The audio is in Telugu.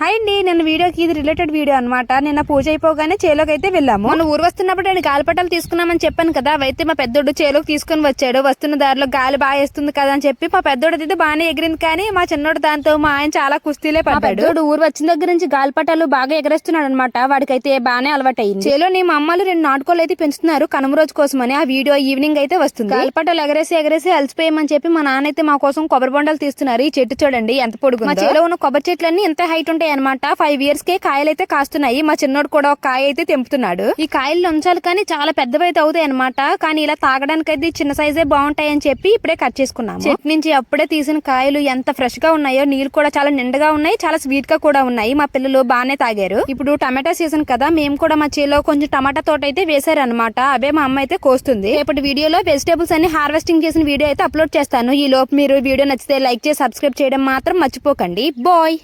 హాయ్ అండి నిన్న వీడియోకి ఇది రిలేటెడ్ వీడియో అన్నమాట. నిన్న పూజ అయిపోగానే చేలోకి అయితే వెళ్ళాము. మన ఊరు వస్తున్నప్పుడు నేను గాలిపటాలు తీసుకున్నామని చెప్పాను కదా అయితే మా పెద్దోడు చేలోకి తీసుకుని వచ్చాడు. వస్తున్న దారిలో గాలి బాగా వేస్తుంది కదా అని చెప్పి మా పెద్దోడు అయితే బాగానే ఎగిరింది కానీ మా చిన్నోడు దాంతో మా ఆయన చాలా కుస్తీలే పడ్డాడు. ఊరు వచ్చిన దగ్గర నుంచి గాలిపటాలు బాగా ఎగరేస్తున్నాడు అనమాట వాడికైతే బాగానే అలవాటు అయింది చేలోని మా అమ్మలు రెండు నాటుకోలు అయితే పెంచుతున్నారు కనుమ రోజు కోసమని. ఆ వీడియో ఈవినింగ్ అయితే వస్తుంది. గాలిపటాలు ఎగరేసి ఎగరేసి అలసిపోయామని చెప్పి మా నాన్న అయితే మా కోసం కొబ్బరి బొండాలు తీస్తున్నారు. ఈ చెట్టు చూడండి ఎంత పొడుగు మా చేలో ఉన్న కొబ్బరి చెట్లన్నీ ఎంత హైట్ ఉంటాయి అనమాట ఫైవ్ ఇయర్స్ కే కాయలు అయితే కాస్తున్నాయి. మా చిన్నోడు కూడా ఒక కాయ అయితే తెంపుతున్నాడు. ఈ కాయలు ఉంచాలి కానీ చాలా పెద్దవి అయితే అవుతాయి అనమాట కానీ ఇలా తాగడానికి అయితే చిన్న సైజే బాగుంటాయి అని చెప్పి ఇప్పుడే కట్ చేసుకున్నాము. చెట్టు నుంచి అప్పుడే తీసిన కాయలు ఎంత ఫ్రెష్గా ఉన్నాయో నీళ్ళు కూడా చాలా నిండుగా ఉన్నాయి చాలా స్వీట్గా కూడా ఉన్నాయి. మా పిల్లలు బాగానే తాగారు. ఇప్పుడు టమాటా సీజన్ కదా మేము కూడా మా చేలో కొంచెం టమాటా తోట అయితే వేసారు అనమాట అవే మా అమ్మ అయితే కోస్తుంది. రేపటి వీడియోలో వెజిటేబుల్స్ అన్ని హార్వెస్టింగ్ చేసిన వీడియో అయితే అప్లోడ్ చేస్తాను. ఈ లోపు మీరు వీడియో నచ్చితే లైక్ చేసి సబ్స్క్రైబ్ చేయడం మాత్రం మర్చిపోకండి. బాయ్